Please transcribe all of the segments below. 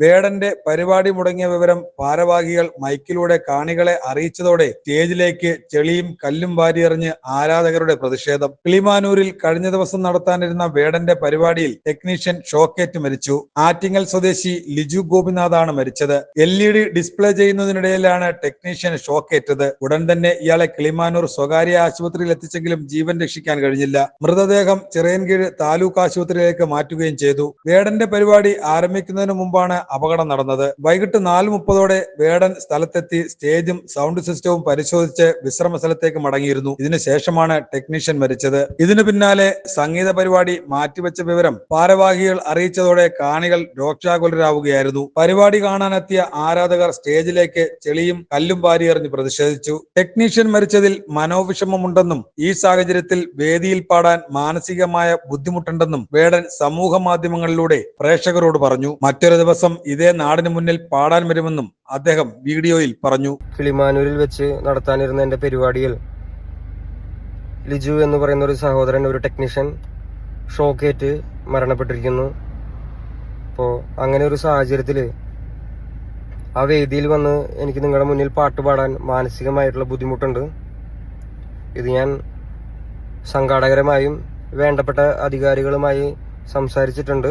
വേടന്റെ പരിപാടി മുടങ്ങിയ വിവരം ഭാരവാഹികൾ മൈക്കിലൂടെ കാണികളെ അറിയിച്ചതോടെ സ്റ്റേജിലേക്ക് ചെളിയും കല്ലും വാരിയെറിഞ്ഞ് ആരാധകരുടെ പ്രതിഷേധം. കിളിമാനൂരിൽ കഴിഞ്ഞ ദിവസം നടത്താനിരുന്ന വേടന്റെ പരിപാടിയിൽ ടെക്നീഷ്യൻ ഷോക്കേറ്റ് മരിച്ചു. ആറ്റിങ്ങൽ സ്വദേശി ലിജു ഗോപിനാഥാണ് മരിച്ചത്. എൽ ഇ ഡി ഡിസ്പ്ലേ ചെയ്യുന്നതിനിടയിലാണ് ടെക്നീഷ്യൻ ഷോക്കേറ്റത്. ഉടൻ തന്നെ ഇയാളെ കിളിമാനൂർ സ്വകാര്യ ആശുപത്രിയിൽ എത്തിച്ചെങ്കിലും ജീവൻ രക്ഷിക്കാൻ കഴിഞ്ഞില്ല. മൃതദേഹം ചിറയൻകീഴ് താലൂക്ക് ആശുപത്രിയിലേക്ക് മാറ്റുകയും ചെയ്തു. വേടന്റെ പരിപാടി ആരംഭിക്കുന്നതിന് മുമ്പാണ് അപകടം നടന്നത്. വൈകിട്ട് നാല് മുപ്പതോടെ വേടൻ സ്ഥലത്തെത്തി സ്റ്റേജും സൗണ്ട് സിസ്റ്റവും പരിശോധിച്ച് വിശ്രമ സ്ഥലത്തേക്ക് മടങ്ങിയിരുന്നു ഇതിനുശേഷമാണ് ടെക്നീഷ്യൻ മരിച്ചത്. ഇതിനു പിന്നാലെ സംഗീത പരിപാടി മാറ്റിവെച്ച വിവരം ഭാരവാഹികൾ അറിയിച്ചതോടെ കാണികൾ രോക്ഷാകുലരാവുകയായിരുന്നു. പരിപാടി കാണാനെത്തിയ ആരാധകർ സ്റ്റേജിലേക്ക് ചെളിയും കല്ലും വാരിയെറിഞ്ഞ് പ്രതിഷേധിച്ചു. ടെക്നീഷ്യൻ മരിച്ചതിൽ മനോവിഷമമുണ്ടെന്നും ഈ സാഹചര്യത്തിൽ വേദിയിൽ പാടാൻ മാനസികമായ ബുദ്ധിമുട്ടുണ്ടെന്നും വേടൻ സമൂഹ മാധ്യമങ്ങളിലൂടെ പ്രേക്ഷകരോട് പറഞ്ഞു. മറ്റൊരു ദിവസം ഇതേ നാടിന് മുന്നിൽ പാടാൻ വരുമെന്നും അദ്ദേഹം വീഡിയോയിൽ പറഞ്ഞു. കിളിമാനൂരിൽ വെച്ച് നടത്താനിരുന്ന എന്റെ പരിപാടിയിൽ ലിജു എന്ന് പറയുന്ന ഒരു സഹോദരൻ ഒരു ടെക്നീഷ്യൻ ഷോക്കേറ്റ് മരണപ്പെട്ടിരിക്കുന്നു. അപ്പോൾ അങ്ങനെ ഒരു സാഹചര്യത്തിൽ ആ വേദിയിൽ വന്ന് എനിക്ക് നിങ്ങളുടെ മുന്നിൽ പാട്ട് പാടാൻ മാനസികമായിട്ടുള്ള ബുദ്ധിമുട്ടുണ്ട്. ഇത് ഞാൻ സംഘാടകരുമായും വേണ്ടപ്പെട്ട അധികാരികളുമായി സംസാരിച്ചിട്ടുണ്ട്.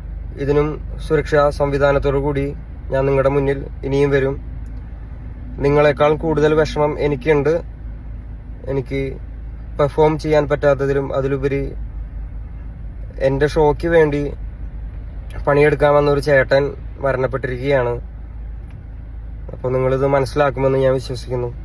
ഇതിനും സുരക്ഷാ സംവിധാനത്തോടു കൂടി ഞാൻ നിങ്ങളുടെ മുന്നിൽ ഇനിയും വരും. നിങ്ങളെക്കാൾ കൂടുതൽ വിഷമം എനിക്കുണ്ട്. എനിക്ക് പെർഫോം ചെയ്യാൻ പറ്റാത്തതിലും അതിലുപരി എന്റെ ഷോയ്ക്ക് വേണ്ടി പണിയെടുക്കാൻ ഒരു ചേട്ടൻ മരണപ്പെട്ടിരിക്കുകയാണ്. അപ്പോൾ നിങ്ങളിത് മനസ്സിലാക്കുമെന്ന് ഞാൻ വിശ്വസിക്കുന്നു.